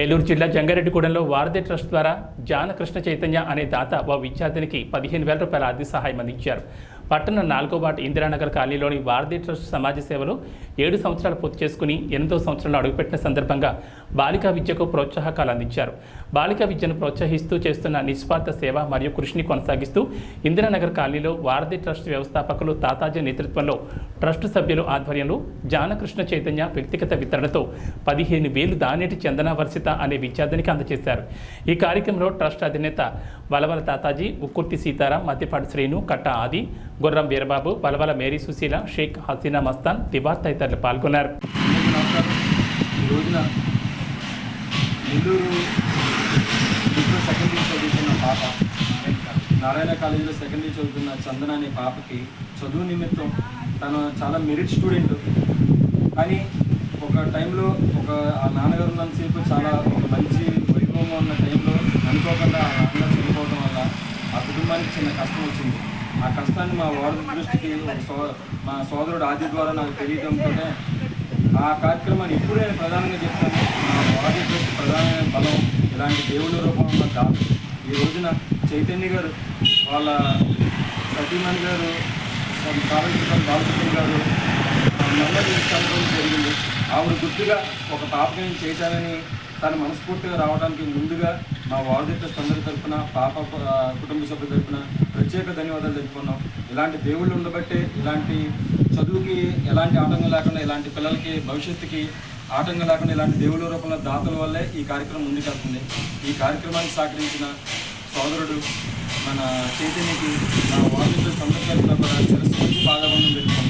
ఏలూరు జిల్లా జంగారెడ్డిగూడెంలో వారధి ట్రస్ట్ ద్వారా జానకృష్ణ చైతన్య అనే దాత ఓ విద్యార్థినికి పదిహేను వేల రూపాయల ఆర్థిక సహాయం అందించారు. పట్టణ నాలుగో బాట ఇందిరానగర్ కాలనీలోని భారతీయ ట్రస్ట్ సమాజ సేవలో ఏడు సంవత్సరాలు పూర్తి చేసుకుని ఎనిమిదో సంవత్సరంలో అడుగుపెట్టిన సందర్భంగా బాలికా విద్యకు ప్రోత్సాహకాలు అందించారు. బాలికా విద్యను ప్రోత్సహిస్తూ చేస్తున్న నిస్వార్థ సేవ మరియు కృషిని కొనసాగిస్తూ ఇందిరానగర్ కాలనీలో వారధి ట్రస్ట్ వ్యవస్థాపకులు తాతాజీ నేతృత్వంలో ట్రస్ట్ సభ్యులు ఆధ్వర్యంలో జానకృష్ణ చైతన్య వ్యక్తిగత వితరణతో పదిహేను వేలు దానేటి చందన వర్షిత అనే విద్యార్థినికి అందజేశారు. ఈ కార్యక్రమంలో ట్రస్ట్ అధినేత వలవల తాతాజీ ఉక్కుర్తి సీతారాం మధ్యపాటి శ్రీను కట్ట ఆది గుర్రం వీరబాబు బలబల మేరీ సుశీల షేక్ హసీనా మస్తాన్ తివార్ తదితరులు పాల్గొన్నారు. రోజున నెల్లూరు సెకండరీ చదువుతున్న పాప నారాయణ కాలేజీలో సెకండరీ చదువుతున్న చందన అనే పాపకి చదువు నిమిత్తం తను చాలా మెరిట్ స్టూడెంట్. కానీ ఒక టైంలో ఒక ఆ నాన్నగారు ఉన్నంతసేపు చాలా ఒక మంచి వైభవం ఉన్న టైంలో అనుకోకుండా ఆ నాన్నగారు చనిపోవడం వల్ల ఆ కుటుంబానికి చిన్న కష్టం వచ్చింది. ఆ కష్టాన్ని మా వార్డు దృష్టికి మా సోదరుడు ఆది ద్వారా నాకు తెలియడంతోనే ఆ కార్యక్రమాన్ని ఇప్పుడు నేను ప్రధానంగా చెప్తాను మా వార్డు దృష్టి ప్రధానమైన బలం ఇలాంటి దేవుళ్ళ రూపంలో కాదు. ఈ రోజున చైతన్య గారు వాళ్ళ సతీమణి గారు కాళకృష్ణ బాలకృష్ణ గారు నెమ్మది చనిపోవడం జరిగింది. ఆవిడ గుర్తుగా ఒక పాపకం నేను చేశానని తను మనస్ఫూర్తిగా రావడానికి ముందుగా మా వారధిత ట్రస్ట్ అందరి తరఫున పాప కుటుంబ సభ్యుల తరఫున ప్రత్యేక ధన్యవాదాలు తెలుపుకున్నాం. ఇలాంటి దేవుళ్ళు ఉండబట్టే ఇలాంటి చదువుకి ఎలాంటి ఆటంకం లేకుండా ఇలాంటి పిల్లలకి భవిష్యత్తుకి ఆటంకం లేకుండా ఇలాంటి దేవుళ్ళ రూపంలో దాతల వల్లే ఈ కార్యక్రమం ముందుకెళ్తుంది. ఈ కార్యక్రమానికి సహకరించిన సోదరుడు మన చైతన్యకి నా వార్డు సందర్భంగా కూడా శిరస్సు బాగా బంధం